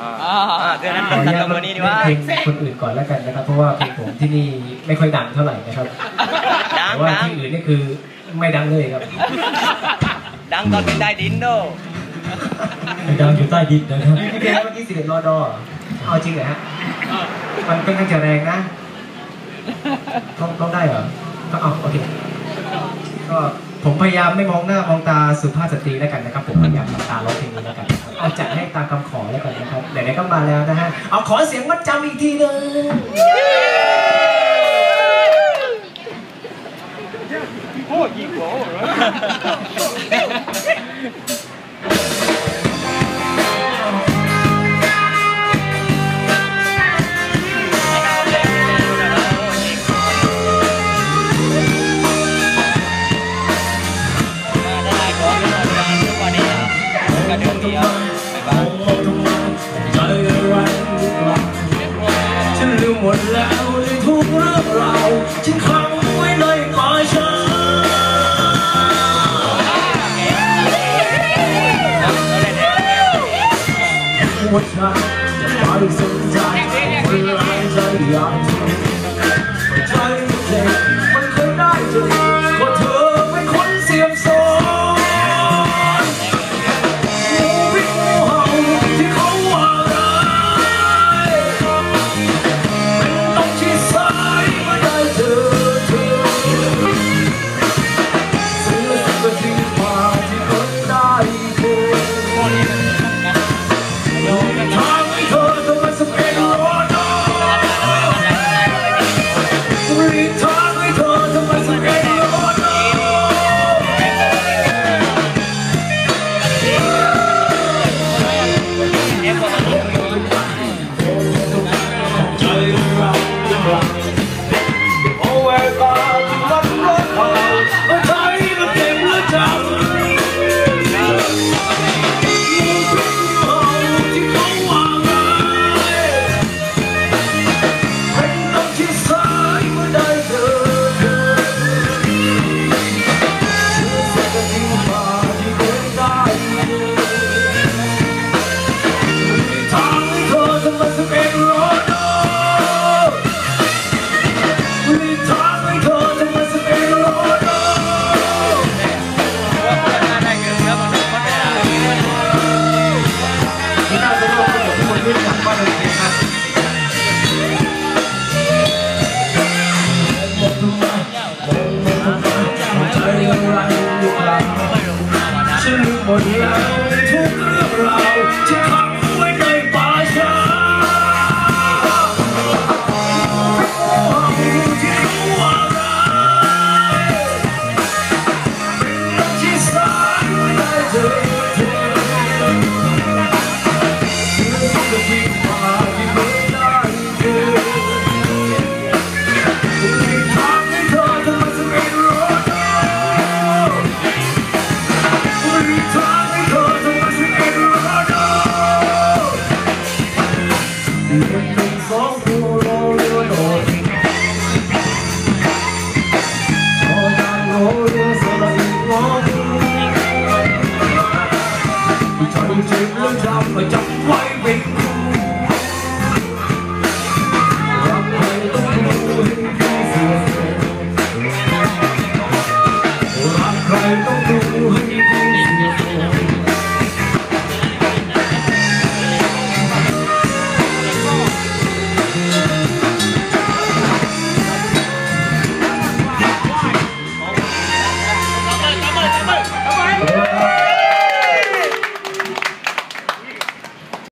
อ่าเดือนนั้นขออตันุดญากัตบมือนี้ดีว่าเพลงคนอื่นก่อนแล้วกันนะครับ เพราะว่าเพลงผมที่นี่ไม่ค่อยดังเท่าไหร่นะครับดังแต่ว่าดังที่อื่นนี่คือไม่ดังเลยครับ ดังตอนเป็นได้ดินโดไม่ดังอยู่ใต้ดินนะครับพี่เพลงเมื่อกี้สิบเอ็ดรอดอเอาจริงเหรอฮะมันเป็นกันจะแรงนะต้องต้องได้เหรอก็เอาโอเคก็ผมพยายามไม่มองหน้ามองตาสุภาพสตรีแล้วกันนะครับ ผมพยายามทำตาร้องเพลงนี้แล้วกัน นะครับเอาจัดให้ตามคำขอแล้วกันนะครับไหนๆก็มาแล้วนะฮะเอาขอเสียงมัดจำอีกทีหนึงกระเดื่องเดียว หมดแล้วในทุกเรื่องราวฉันขังไว้ในป่าช้าหัวใจจะไปสนใจเพื่อให้ใจอยาก รีบ อยู่กลางฉันหมดแล้วทุกเรื่องราวที่ กร้องใจ